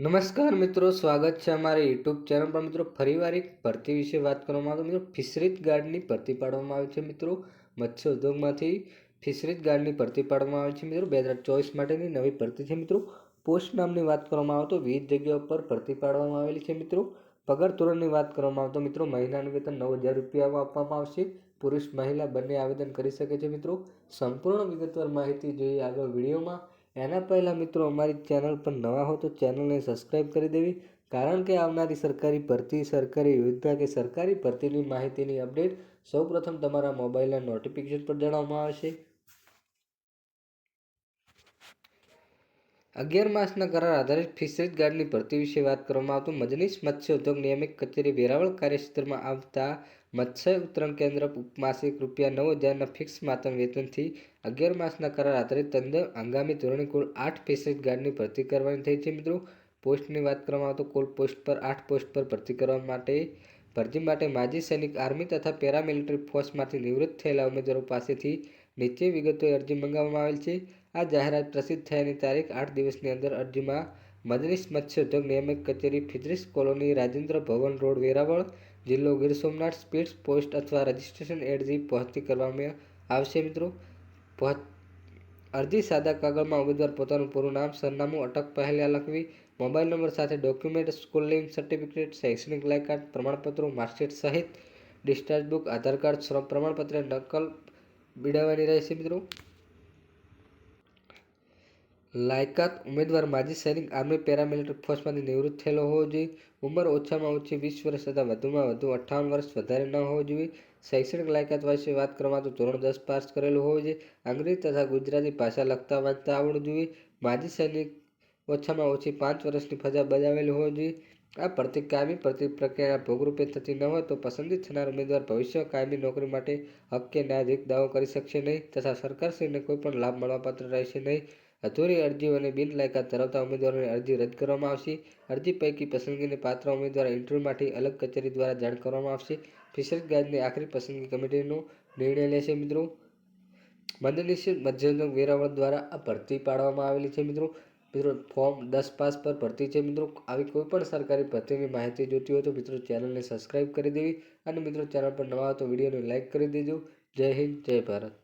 નમસ્કાર મિત્રો, સ્વાગત છે અમારી યુટ્યુબ ચેનલ પર. મિત્રો, ફરીવાર એક ભરતી વિશે વાત કરવામાં આવે. મિત્રો, ફિશરીત ગાર્ડની ભરતી પાડવામાં આવી છે. મિત્રો, મત્સ્ય ઉદ્યોગમાંથી ફિશરીત ગાર્ડની ભરતી પાડવામાં આવી છે. મિત્રો, બે હજાર ચોવીસ માટેની નવી ભરતી છે. મિત્રો, પોસ્ટ નામની વાત કરવામાં આવે તો વિવિધ જગ્યાઓ પર ભરતી પાડવામાં આવેલી છે. મિત્રો, પગાર ધોરણની વાત કરવામાં આવે તો મિત્રો મહિનાનું વેતન નવ હજાર રૂપિયા આપવામાં આવશે. પુરુષ મહિલા બંને આવેદન કરી શકે છે. મિત્રો, સંપૂર્ણ વિગતવાર માહિતી જોઈએ આગળ વિડીયોમાં. એના પહેલાં મિત્રો અમારી ચેનલ પર નવા હો તો ચેનલને સબસ્ક્રાઈબ કરી દેવી, કારણ કે આવનારી સરકારી ભરતી, સરકારી યોજના કે સરકારી ભરતીની માહિતીની અપડેટ સૌપ્રથમ તમારા મોબાઈલના નોટિફિકેશન પર જણાવવામાં આવશે. અગિયાર માસના કરાર આધારિત ફિશરીઝ ગાર્ડની ભરતી વિશે વાત કરવામાં આવતું. મજનીશ મત્સ્ય ઉદ્યોગ નિયમિત કચેરી વેરાવળ કાર્યક્ષેત્રમાં આવતા મત્સ્ય ઉત્તરણ કેન્દ્ર માસિક રૂપિયા નવ હજારના ફિક્સ માતમ વેતનથી અગિયાર માસના કરાર આધારિત તંદર આગામી ધોરણે કુલ આઠ ફિશરીઝ ગાર્ડની ભરતી કરવાની થઈ છે. મિત્રો, પોસ્ટની વાત કરવામાં આવતો કુલ પોસ્ટ પર આઠ પોસ્ટ પર ભરતી કરવા માટે, ભરતી માટે માજી સૈનિક, આર્મી તથા પેરામિલિટરી ફોર્સમાંથી નિવૃત્ત થયેલા ઉમેદવારો પાસેથી નીચે વિગતોએ અરજી મંગાવવામાં આવેલ છે. આ જાહેરાત પ્રસિદ્ધ થયાની તારીખ આઠ દિવસની અંદર અરજીમાં મદનીશ મત્સ્ય ઉદ્યોગ નિયામક કચેરી fisheries colony Rajendra Bhavan road, Veraval જિલ્લો ગીર સોમનાથ સ્પીડ પોસ્ટ અથવા રજિસ્ટ્રેશન એરજી પહોંચતી કરવામાં આવશે મિત્રો. અરજી સાદા કાગળમાં ઉમેદવાર પોતાનું પૂરું નામ, સરનામું, અટક પહેલા લખવી, મોબાઈલ નંબર સાથે ડોક્યુમેન્ટ, સ્કૂલ લિંક સર્ટિફિકેટ, શૈક્ષણિક લાયકાત, પ્રમાણપત્રો, માર્કશીટ સહિત ડિસ્ચાર્જ બુક, આધાર કાર્ડ, શ્રમ પ્રમાણપત્ર, નકલ બીડાવવાની રહેશે મિત્રો. લાયકાત ઉમેદવાર માજી સૈનિક આર્મી પેરામિલિટરી ફોર્સમાંથી નિવૃત્ત થયેલો હોવો જોઈએ. ઉંમર ઓછામાં ઓછી વીસ વર્ષ તથા વધુમાં વધુ અઠ્ઠાવન વર્ષ વધારે ન હોવો જોઈએ. શૈક્ષણિક લાયકાત વિશે વાત કરવામાં તો ધોરણ દસ પાસ કરેલું હોવું જોઈએ. અંગ્રેજી તથા ગુજરાતી ભાષા લખતા વાંચતા આવડવું જોઈએ. માજી સૈનિક ઓછામાં ઓછી પાંચ વર્ષની ફજા બજાવેલી હોવી જોઈએ. આ ભરતી કાયમી ભરતી પ્રક્રિયાના ભોગરૂપે થતી ન હોય તો પસંદગી થનાર ઉમેદવાર ભવિષ્ય કાયમી નોકરી માટે હક કે ન્યાયાધિક દાવો કરી શકશે નહીં તથા સરકારશ્રીને કોઈ પણ લાભ મળવાપાત્ર રહેશે નહીં. અધૂરી અરજીઓ અને બિનલાયકાત ધરાવતા ઉમેદવારોની અરજી રદ કરવામાં આવશે. અરજી પૈકી પસંદગીને પાત્ર ઉમેદવાર ઇન્ટરવ્યૂમાંથી અલગ કચેરી દ્વારા જાણ કરવામાં આવશે. ફિશરીઝ ગાર્ડની આખરી પસંદગી કમિટીનો નિર્ણય લેશે મિત્રો. મંદિરનિશ્ચિત મધ્યમ વેરાવળ દ્વારા આ ભરતી પાડવામાં આવેલી છે મિત્રો. મિત્રો, ફોર્મ દસ પાસ પર ભરતી છે મિત્રો. આવી કોઈ પણ સરકારી ભરતીની માહિતી જોતી હોય તો મિત્રો ચેનલને સબસ્ક્રાઈબ કરી દેવી. અને મિત્રો, ચેનલ પર નવા તો વિડીયોને લાઇક કરી દેજો. જય હિન્દ, જય ભારત.